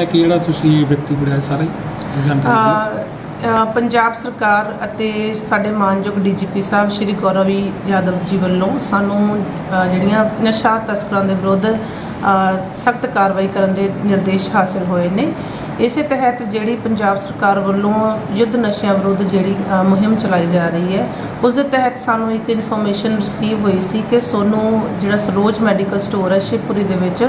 ਨਾਮ ਲੈ ਜਿਹੜਾ ਤੁਸੀਂ ਇਹ ਵਿਅਕਤੀ ਫੜਿਆ ਸਾਰਾ ਹੀ ਜਾਣਕਾਰੀ ਦਿਓ। ਅ, ਪੰਜਾਬ ਸਰਕਾਰ ਅਤੇ ਸਾਡੇ ਮਾਨਯੋਗ ਡੀਜੀਪੀ ਸਾਹਿਬ ਸ਼੍ਰੀ ਗੌਰਵੀ ਯਾਦਵ ਜੀ ਵੱਲੋਂ ਸਾਨੂੰ ਅ, ਜਿਹੜੀਆਂ ਨਸ਼ਾ ਤਸਕਰਾਂ ਦੇ ਵਿਰੁੱਧ ਸਖਤ ਕਾਰਵਾਈ ਕਰਨ ਦੇ ਨਿਰਦੇਸ਼ ਹਾਸਲ ਹੋਏ ਨੇ ਇਸੇ ਤਹਿਤ ਜਿਹੜੀ ਪੰਜਾਬ ਸਰਕਾਰ ਵੱਲੋਂ ਯੁੱਧ ਨਸ਼ਿਆਂ ਵਿਰੁੱਧ ਜਿਹੜੀ ਅ, ਮੁਹਿੰਮ ਚਲਾਈ ਜਾ ਰਹੀ ਹੈ ਉਸ ਦੇ ਤਹਿਤ ਸਾਨੂੰ ਇੱਕ ਇਨਫੋਰਮੇਸ਼ਨ ਰਿਸੀਵ ਹੋਈ ਸੀ ਕਿ ਸੋਨੂੰ ਜਿਹੜਾ ਸਰੋਜ ਮੈਡੀਕਲ ਸਟੋਰ ਹੈ ਸ਼ਿਵਪੁਰੀ ਦੇ ਵਿੱਚ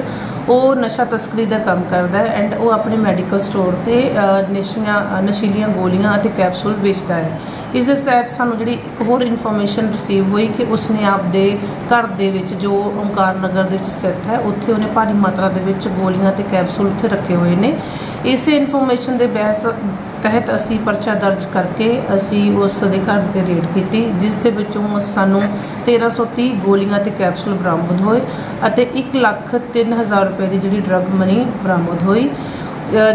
ਉਹ ਨਸ਼ਾ ਤਸਕਰੀ ਦਾ ਕੰਮ ਕਰਦਾ ਹੈ ਐਂਡ ਉਹ ਆਪਣੇ ਮੈਡੀਕਲ ਸਟੋਰ ਤੇ ਅ, ਨਸ਼ੀਆਂ ਅ, ਨਸ਼ੀਲੀਆਂ ਗੋਲੀਆਂ ਅਤੇ ਕੈਪਸੂਲ ਵੇਚਦਾ ਹੈ। ਇਸ ਦੇ ਤਹਿਤ ਸਾਨੂੰ ਜਿਹੜੀ ਇੱਕ ਹੋਰ ਇਨਫੋਰਮੇਸ਼ਨ ਰਿਸੀਵ ਹੋਈ ਕਿ ਉਸਨੇ ਆਪਦੇ ਘਰ ਦੇ ਵਿੱਚ ਜੋ ਓਮਕਾਰ ਨਗਰ ਦੇ ਵਿੱਚ ਸਥਿਤ ਹੈ ਉੱਥੇ ਉਹਨੇ ਭਾਰੀ ਮਾਤਰਾ ਦੇ ਵਿੱਚ ਗੋਲੀਆਂ ਤੇ ਕੈਪਸੂਲ ਉੱਥੇ ਰੱਖੇ ਹੋਏ ਨੇ। ਇਸ ਇਸੇ ਇਨਫੋਰਮੇਸ਼ਨ ਦੇ ਬਹਿਸ ਤਹਿਤ ਅਸੀਂ ਪਰਚਾ ਦਰਜ ਕਰਕੇ ਅਸੀਂ ਉਸ ਦੇ ਘਰ ਤੇ ਰੇਡ ਕੀਤੀ, ਜਿਸ ਦੇ ਵਿੱਚੋਂ ਸਾਨੂੰ 1330 ਗੋਲੀਆਂ ਤੇ ਕੈਪਸੂਲ ਬਰਾਮਦ ਹੋਏ ਅਤੇ 1 ਲੱਖ 3000 ਰੁਪਏ ਦੀ ਜਿਹੜੀ ਡਰੱਗ ਮਨੀ ਬਰਾਮਦ ਹੋਈ।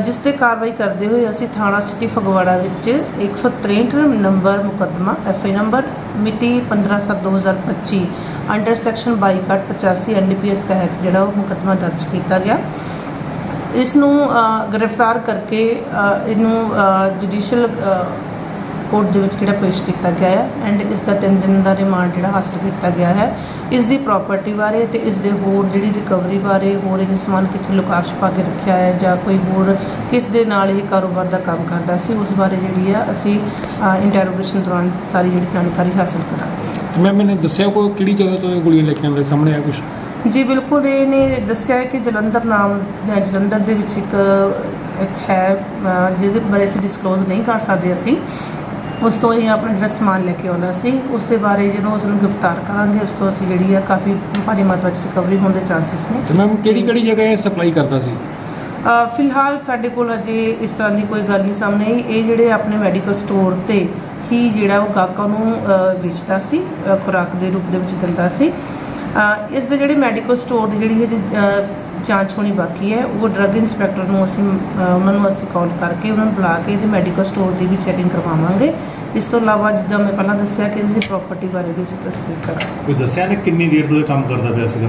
ਜਿਸ ਤੇ ਕਾਰਵਾਈ ਕਰਦੇ ਹੋਏ ਅਸੀਂ ਥਾਣਾ ਸਿਟੀ ਫਗਵਾੜਾ ਵਿੱਚ 163 ਨੰਬਰ ਮੁਕੱਦਮਾ ਐਫਆਈ ਨੰਬਰ ਮਿਤੀ 15/7/2025 ਅੰਡਰ ਸੈਕਸ਼ਨ 22 ਕੱਟ 85 ਐਨਡੀਪੀਐਸ ਤਹਿਤ ਜਿਹੜਾ ਉਹ ਮੁਕੱਦਮਾ ਦਰਜ ਕੀਤਾ ਗਿਆ। ਇਸ ਨੂੰ ਗ੍ਰਿਫਤਾਰ ਕਰਕੇ ਇਹਨੂੰ ਜੁਡੀਸ਼ੀਅਲ ਕੋਰਟ ਦੇ ਵਿੱਚ ਜਿਹੜਾ ਪੇਸ਼ ਕੀਤਾ ਗਿਆ ਹੈ ਐਂਡ ਇਸ ਦਾ 3 ਦਿਨ ਦਾ ਰਿਮਾਂਡ ਜਿਹੜਾ ਹਾਸਲ ਕੀਤਾ ਗਿਆ ਹੈ। ਇਸ ਦੀ ਪ੍ਰਾਪਰਟੀ ਬਾਰੇ ਤੇ ਇਸ ਦੇ ਹੋਰ ਜਿਹੜੀ ਰਿਕਵਰੀ ਬਾਰੇ ਹੋਰ ਇਹਨੇ ਸਮਾਨ ਕਿੱਥੇ ਲੁਕਾਸ਼ ਪਾ ਕੇ ਰੱਖਿਆ ਹੈ ਜਾਂ ਕੋਈ ਹੋਰ ਕਿਸ ਦੇ ਨਾਲ ਇਹ ਕਾਰੋਬਾਰ ਦਾ ਕੰਮ ਕਰਦਾ ਸੀ, ਉਸ ਬਾਰੇ ਜਿਹੜੀ ਆ ਅਸੀਂ ਇੰਟਰੋਗੇਸ਼ਨ ਦੌਰਾਨ ਸਾਰੀ ਜਿਹੜੀ ਜਾਣਕਾਰੀ ਹਾਸਲ ਕਰਾਂਗੇ। ਤੇ ਮੈਂ ਮੈਨੇ ਦੱਸਿਆ ਕੋਈ ਕਿਹੜੀ ਜਗ੍ਹਾ ਤੋਂ ਇਹ ਗੋਲੀਆਂ ਲੈ ਕੇ ਆਉਂਦੇ, ਸਾਹਮਣੇ ਆ ਕੁਝ ਜੀ ਬਿਲਕੁਲ ਇਹਨੇ ਦੱਸਿਆ ਹੈ ਕਿ ਜਲੰਧਰ ਨਾਮ ਜਲੰਧਰ ਦੇ ਵਿੱਚ ਇੱਕ ਇੱਕ ਹੈ ਜਿਹਦੇ ਬਾਰੇ ਅਸੀਂ ਡਿਸਕਲੋਜ਼ ਨਹੀਂ ਕਰ ਸਕਦੇ ਅਸੀਂ। ਉਸ ਤੋਂ ਇਹ ਆਪਣਾ ਜਿਹੜਾ ਸਮਾਨ ਲੈ ਕੇ ਆਉਂਦਾ ਸੀ ਉਸ ਦੇ ਬਾਰੇ ਜਦੋਂ ਉਸ ਨੂੰ ਗ੍ਰਿਫਤਾਰ ਕਰਾਂਗੇ ਉਸ ਤੋਂ ਅਸੀਂ ਜਿਹੜੀ ਆ ਕਾਫੀ ਭਾਰੀ ਮਾਤਰਾ 'ਚ ਰਿਕਵਰੀ ਹੋਣ ਦੇ ਚਾਂਸਸ ਨੇ। ਤੇ ਮੈਮ ਕਿਹੜੀ ਕਿਹੜੀ ਜਗ੍ਹਾ ਇਹ ਸਪਲਾਈ ਕਰਦਾ ਸੀ? ਫਿਲਹਾਲ ਸਾਡੇ ਕੋਲ ਅਜੇ ਇਸ ਤਰ੍ਹਾਂ ਦੀ ਕੋਈ ਗੱਲ ਨਹੀਂ ਸਾਹਮਣੇ ਆਈ। ਇਹ ਜਿਹੜੇ ਆਪਣੇ ਮੈਡੀਕਲ ਸਟੋਰ ਤੇ ਹੀ ਜਿਹੜਾ ਉਹ ਗਾਹਕਾਂ ਨੂੰ ਵੇਚਦਾ ਸੀ ਖੁਰਾਕ ਦੇ ਰੂਪ ਦੇ ਵਿੱਚ ਦਿੰਦਾ ਸੀ। ਇਸ ਦੇ ਜਿਹੜੇ ਮੈਡੀਕਲ ਸਟੋਰ ਦੀ ਜਿਹੜੀ ਜਾਂਚ ਹੋਣੀ ਬਾਕੀ ਹੈ ਉਹ ਡਰੱਗ ਇੰਸਪੈਕਟਰ ਨੂੰ ਅਸੀਂ ਉਹਨਾਂ ਨੂੰ ਅਸੀਂ ਕਾਲ ਕਰਕੇ ਉਹਨਾਂ ਨੂੰ ਬੁਲਾ ਕੇ ਇਹਦੇ ਮੈਡੀਕਲ ਸਟੋਰ ਦੀ ਵੀ ਚੈਕਿੰਗ ਕਰਵਾਵਾਂਗੇ। ਇਸ ਤੋਂ ਇਲਾਵਾ ਜਿੱਦਾਂ ਮੈਂ ਪਹਿਲਾਂ ਦੱਸਿਆ ਕਿ ਇਸ ਦੀ ਪ੍ਰਾਪਰਟੀ ਬਾਰੇ ਵੀ ਅਸੀਂ ਤਸਦੀਕ ਕਰਾਂਗੇ। ਕੋਈ ਦੱਸਿਆ ਨੇ ਕਿੰਨੀ ਦੇਰ ਤੋਂ ਇਹ ਕੰਮ ਕਰਦਾ ਪਿਆ ਸੀਗਾ?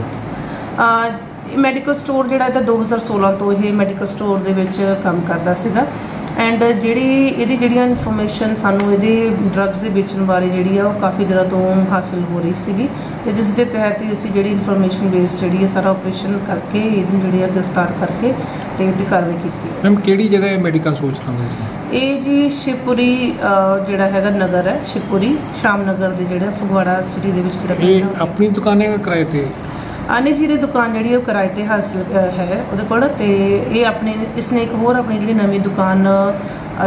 ਮੈਡੀਕਲ ਸਟੋਰ ਜਿਹੜਾ ਇਹਦਾ 2016 ਤੋਂ ਇਹ ਮੈਡੀਕਲ ਸਟੋਰ ਦੇ ਵਿੱਚ ਕੰਮ ਕਰਦਾ ਸੀਗਾ। ਐਂਡ ਜਿਹੜੀ ਇਹਦੀ ਜਿਹੜੀਆਂ ਇਨਫੋਰਮੇਸ਼ਨ ਸਾਨੂੰ ਇਹਦੇ ਡਰੱਗਸ ਦੇ ਵੇਚਣ ਬਾਰੇ ਜਿਹੜੀ ਆ ਉਹ ਕਾਫੀ ਦਿਨਾਂ ਤੋਂ ਹਾਸਲ ਹੋ ਰਹੀ ਸੀਗੀ। ਤੇ ਜਿਸ ਦੇ ਤਹਿਤ ਹੀ ਅਸੀਂ ਜਿਹੜੀ ਇਨਫੋਰਮੇਸ਼ਨ ਬੇਸ ਜਿਹੜੀ ਹੈ ਸਾਰਾ ਆਪਰੇਸ਼ਨ ਕਰਕੇ ਇਹਨੂੰ ਜਿਹੜੀ ਆ ਗ੍ਰਿਫਤਾਰ ਕਰਕੇ ਤੇ ਇਹਦੀ ਕਾਰਵਾਈ ਕੀਤੀ। ਹੈ ਮੈਮ ਕਿਹੜੀ ਜਗ੍ਹਾ ਇਹ ਮੈਡੀਕਲ ਸੋਚ ਲਾਉਂਦੇ ਸੀ? ਇਹ ਜੀ ਸ਼ਿਵਪੁਰੀ ਅ, ਜਿਹੜਾ ਹੈਗਾ ਨਗਰ ਹੈ ਸ਼ਿਵਪੁਰੀ ਸ਼ਾਮ ਨਗਰ ਦੇ ਜਿਹੜਾ ਫਗਵਾੜਾ ਸਿਟੀ ਦੇ ਵਿੱਚ ਜਿਹੜਾ ਇਹ। ਆਪਣੀ ਦੁਕਾਨ ਹੈ ਕਿਰਾਏ ਤੇ? ਆਨੇ ਜੀ ਦੀ ਦੁਕਾਨ ਜਿਹੜੀ ਉਹ ਕਿਰਾਏ ਤੇ ਹਾਸਲ ਹੈ ਉਹਦੇ ਕੋਲ ਤੇ ਇਹ ਆਪਣੀ, ਇਸਨੇ ਇੱਕ ਹੋਰ ਆਪਣੀ ਜਿਹੜੀ ਨਵੀਂ ਦੁਕਾਨ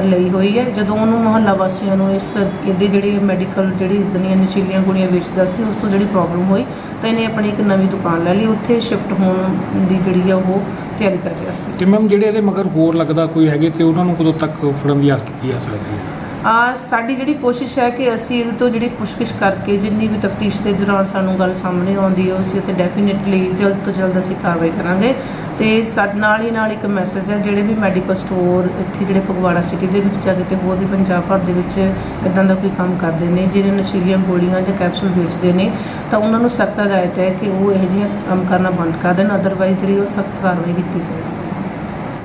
ਲਈ ਹੋਈ ਹੈ। ਜਦੋਂ ਉਹਨੂੰ ਮੁਹੱਲਾ ਵਾਸੀਆਂ ਨੂੰ ਇਸ ਇਹਦੇ ਜਿਹੜੇ ਮੈਡੀਕਲ ਜਿਹੜੀ ਦੁਨੀਆ ਨਸ਼ੀਲੀਆਂ ਗੋਲੀਆਂ ਵੇਚਦਾ ਸੀ, ਉਸ ਤੋਂ ਜਿਹੜੀ ਪ੍ਰੋਬਲਮ ਹੋਈ, ਤਾਂ ਇਹਨੇ ਆਪਣੀ ਇੱਕ ਨਵੀਂ ਦੁਕਾਨ ਲੈ ਲਈ। ਉੱਥੇ ਸ਼ਿਫਟ ਹੋਣ ਦੀ ਜਿਹੜੀ ਆ ਉਹ ਤਿਆਰੀ ਕਰ ਰਿਹਾ ਸੀ। ਤੇ ਮੈਮ, ਜਿਹੜੇ ਇਹਦੇ ਮਗਰ ਹੋਰ ਲੱਗਦਾ ਕੋਈ ਹੈਗੇ ਤੇ ਉਹਨਾਂ ਨੂੰ ਕਦੋਂ ਤੱਕ ਫੜਨ ਦੀ ਆਸ ਕੀਤੀ ਜਾ ਸਕਦੀ ਹੈ? ਆ ਸਾਡੀ ਜਿਹੜੀ ਕੋਸ਼ਿਸ਼ ਹੈ ਕਿ ਅਸੀਂ ਇਹਦੇ ਤੋਂ ਜਿਹੜੀ ਪੁੱਛਗਿੱਛ ਕਰਕੇ ਜਿੰਨੀ ਵੀ ਤਫਤੀਸ਼ ਦੇ ਦੌਰਾਨ ਸਾਨੂੰ ਗੱਲ ਸਾਹਮਣੇ ਆਉਂਦੀ ਹੈ ਉਸ ਤੇ ਡੈਫੀਨਿਟਲੀ ਜਲਦ ਤੋਂ ਜਲਦ ਅਸੀਂ ਕਾਰਵਾਈ ਕਰਾਂਗੇ। ਤੇ ਸਾਡੇ ਨਾਲ ਹੀ ਨਾਲ ਇੱਕ ਮੈਸੇਜ ਹੈ, ਜਿਹੜੇ ਵੀ ਮੈਡੀਕਲ ਸਟੋਰ ਇੱਥੇ ਜਿਹੜੇ ਫਗਵਾੜਾ ਸਿਟੀ ਦੇ ਵਿੱਚ ਜਾਂ ਕਿਤੇ ਹੋਰ ਵੀ ਪੰਜਾਬ ਭਰ ਦੇ ਵਿੱਚ ਇਦਾਂ ਦਾ ਕੋਈ ਕੰਮ ਕਰਦੇ ਨੇ ਜਿਹੜੇ ਨਸ਼ੀਲੀਆਂ ਗੋਲੀਆਂ ਜਾਂ ਕੈਪਸੂਲ ਵੇਚਦੇ ਨੇ, ਤਾਂ ਉਹਨਾਂ ਨੂੰ ਸਖਤ ਹਦਾਇਤ ਹੈ ਕਿ ਉਹ ਇਹੋ ਜਿਹੀਆਂ ਕੰਮ ਕਰਨਾ ਬੰਦ ਕਰ ਦੇਣ ਅਦਰਵਾਈਜ਼ ਜਿਹੜੀ ਉਹ ਸਖਤ ਕਾਰਵਾਈ ਕੀਤੀ ਜਾਵੇਗੀ